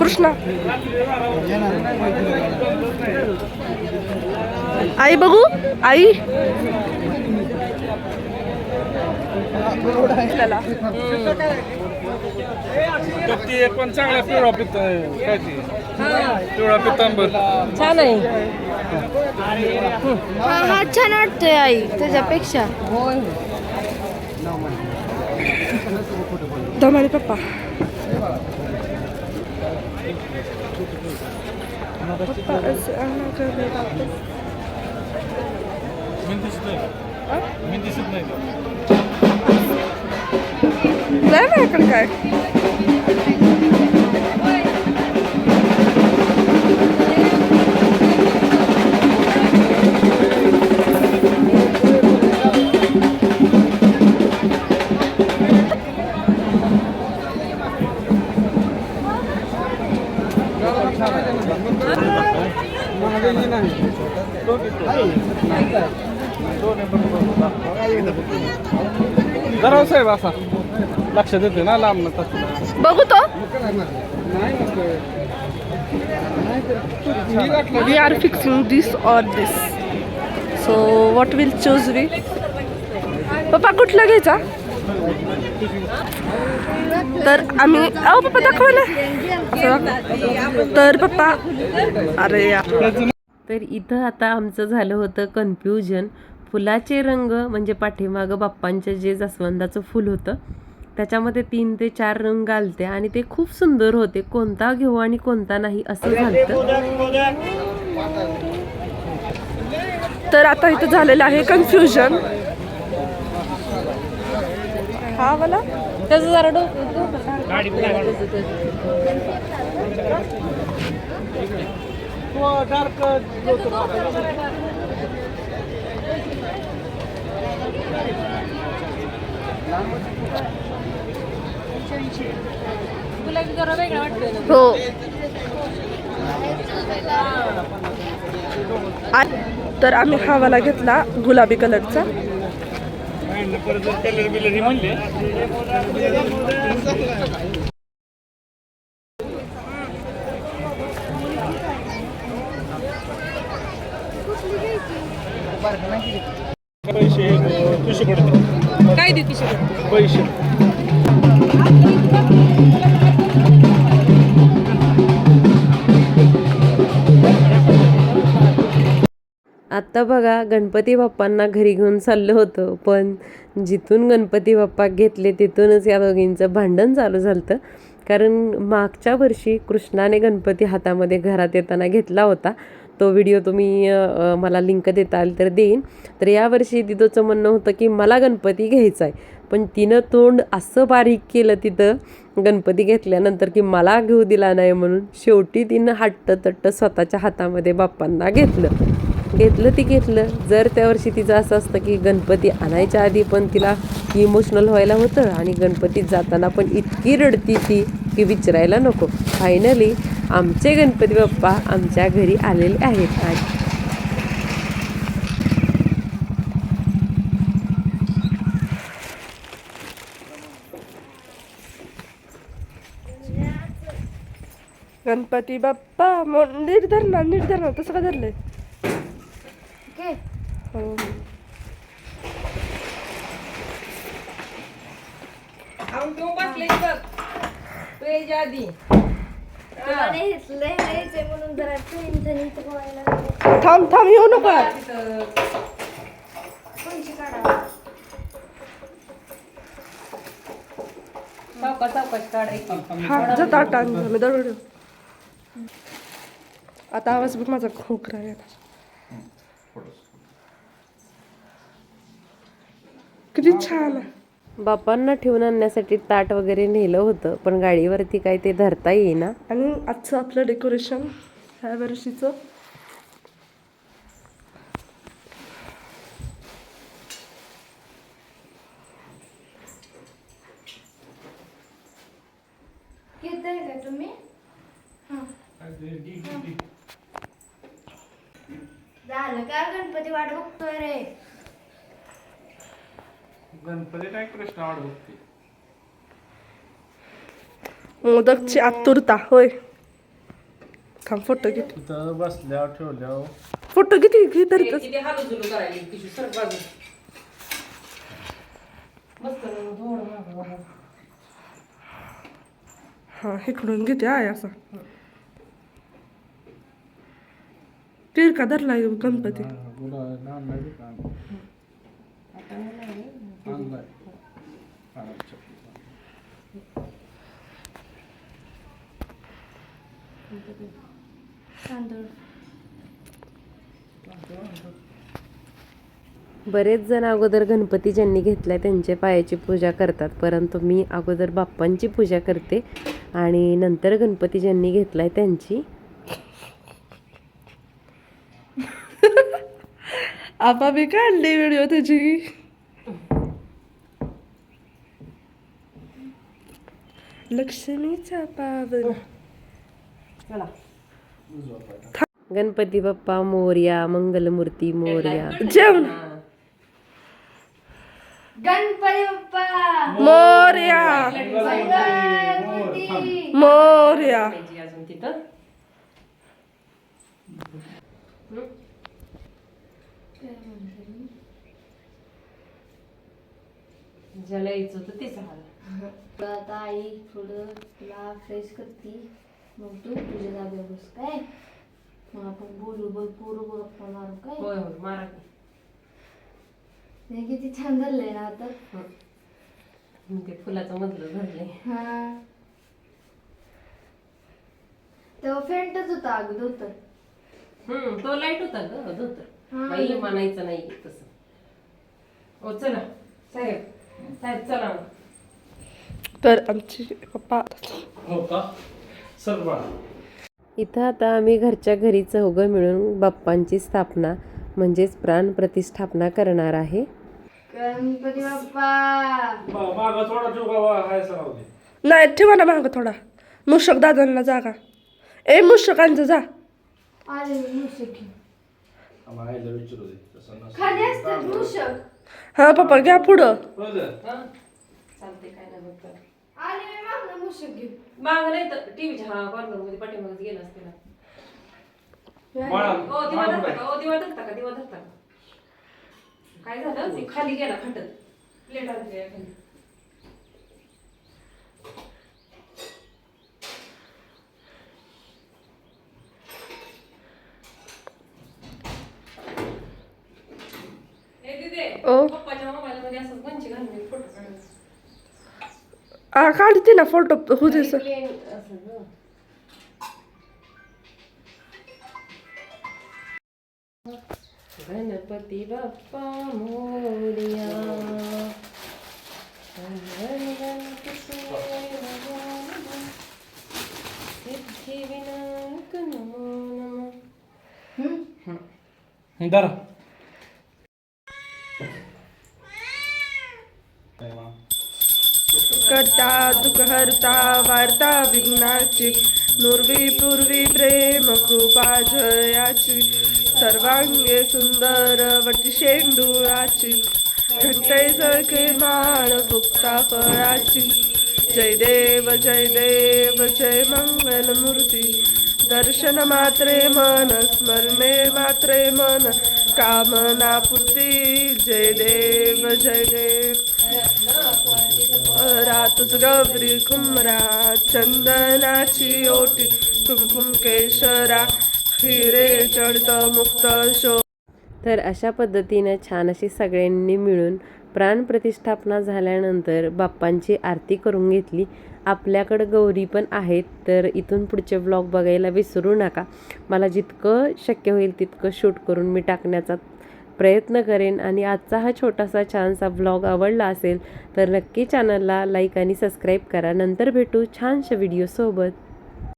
कृष्णा. आई बघू आई. ती पण चांगला पिवळा पित्त काय ती पिवळा छान आहे. हा हा छान वाटतोय आई त्याच्यापेक्षा दमाने पप्पा. पप्पा असं आणा करे वापस. मी दिसत नाही जरा साहेब असा. लक्ष देते ना लांब बघू तो. We are fixing this or this so what will choose we पप्पा कुठला घ्यायचा? तर आम्ही अहो पप्पा दाखवा ना. तर पप्पा अरे तर इथं आता आमचं झालं होतं कन्फ्युजन फुलाचे रंग म्हणजे पाठीमागं बाप्पांचं जे जास्वंदाचं फुल होतं त्याच्यामध्ये तीन ते चार रंग आलते आणि ते खूप सुंदर होते. कोणता घेऊ आणि कोणता नाही असं झालं तर आता इथं झालेलं आहे कन्फ्युजन हा मला त्याचं जरा हो. तर आम्ही हा वाला घेतला गुलाबी कलरचा. ही म्हणले पैसे तुझे पडते काय किशोर पैसे. आत्ता बघा गणपती बाप्पांना घरी घेऊन चाललं होतं पण जिथून गणपती बाप्पा घेतले तिथूनच या दोघींचं भांडण चालू झालं कारण मागच्या वर्षी कृष्णाने गणपती हातामध्ये घरात येताना घेतला होता. तो व्हिडिओ तुम्ही मला लिंक देता तर देईन. तर यावर्षी तिथंचं म्हणणं होतं की मला गणपती घ्यायचा आहे. पण तिनं तोंड असं बारीक केलं तिथं गणपती घेतल्यानंतर की मला घेऊ दिला नाही म्हणून शेवटी तिनं हट्ट तट्ट स्वतःच्या हातामध्ये बाप्पांना घेतलं. घेतलं ती घेतलं. जर त्या वर्षी तिचं असं असतं की गणपती आणायच्या आधी पण तिला इमोशनल व्हायला होतं आणि गणपतीत जाताना पण इतकी रडती ती की विचारायला नको. फायनली आमचे गणपती बाप्पा आमच्या घरी आलेले आहेत आणि गणपती बाप्पा नीट धर ना नीट धर ना तसं का धरलंय ओके थांब थांब येऊ नको. हा आता आवाज बघ माझा खोकरा किती छान आहे. बाप्पांना ठेवून आणण्यासाठी ताट वगैरे नेलं होतं पण गाडीवरती काय ते धरता येईना. आणि आजचं आपलं डेकोरेशन ह्या वर्षीचं. घेताय का तुम्ही? झालं का गणपती वाट बघतोय रे? गणपती काय कृष्ण मोदकची आतुरता होय. थांब फोटो घेते तिथं बसल्यावर ठेवल्यावर. फोटो किती घे तर. हा इकडून घेते आहे असा. तीर का धरला आहे गणपती. का. तांदूळ बरेच जण अगोदर गणपती ज्यांनी घेतलाय त्यांच्या पायाची पूजा करतात परंतु मी अगोदर बाप्पांची पूजा करते आणि नंतर गणपती ज्यांनी घेतलाय त्यांची. आपा मी काढली व्हिडिओ त्याची लक्ष्मीचा पावन. चला. गणपती बाप्पा मोर्या मंगलमूर्ती मोर्या. जेवण. गणपती बाप्पा. मोर्या. मोर्या. अजून तिथं. ज्याला यायचं होतं तेच झालं आता आई थोडं तुला फ्रेश करते. मग तू तुझ्या जागेवर बस काय मग आपण बोलू बघ पोरं गप्पा मारू काय होय होय मारा की. हे किती छान झालंय ना आता. हं, ते फुलाचं मधलं धरलंय हा. तेव्हा फेंटच होता अगदी होतं हम्म तो लाइट होता ग धोतर. हा. बाई म्हणायचं नाही तसं. ओ चला. साहेब साहेब चला. तर आमची पप्पा हो का? इथं आता आम्ही घरच्या घरी चौघं मिळून बाप्पांची स्थापना म्हणजेच प्राण प्रतिष्ठापना करणार आहे. गणपती बाप्पा! नाही ठेवा ना मागं थोडा. मुशक दादांना जागा. ए मुशकांचं जा. हा पप्पा घ्या पुढं. हो. आले मी मागणं मूषक घेऊन माग नाही तर टीव्हीच्या हा कॉर्नरमध्ये पाठीमागच गेला असते बाळा, ओ दिवा धरता का? ओ दिवा धरता का? दिवा धरता का? काय झालं? ते खाली गेला फटत प्लेट आणली खाली ए दीदी, ओ. काढते ना फोटो हो दे सर प्लेन असं गं. गणपती बाप्पा मोरया मंगल गणपती गजानन, सिद्धिविनायक नमो नमः धरा काय मा? करता वार्ता विघ्नाची नुर्वी पूर्वी प्रेम कृपा जयाची सर्वांगे सुंदर वटी शेंडुळाची घंटे सळके माळ फुक्ता फळाची जय देव जय देव जय मंगल मूर्ती दर्शन मात्रे मन स्मरणे मात्रे मन कामना पूर्ती जय देव जय देव. रातच गौरी घुमरा चंदनाची ओटी कुमकुम केशरा हिरे चढत मुक्त शो. तर अशा पद्धतीनं छान अशी सगळ्यांनी मिळून प्राणप्रतिष्ठापना झाल्यानंतर बाप्पांची आरती करून घेतली. आपल्याकडं गौरी पण आहेत तर इथून पुढचे व्लॉग बघायला विसरू नका. मला जितकं शक्य होईल तितकं शूट करून मी टाकण्याचा प्रयत्न करेन आणि आजचा हा छोटासा छानसा व्लॉग आवडला असेल तर नक्की चॅनलला लाईक आणि सबस्क्राईब करा. नंतर भेटू छानशा व्हिडिओसोबत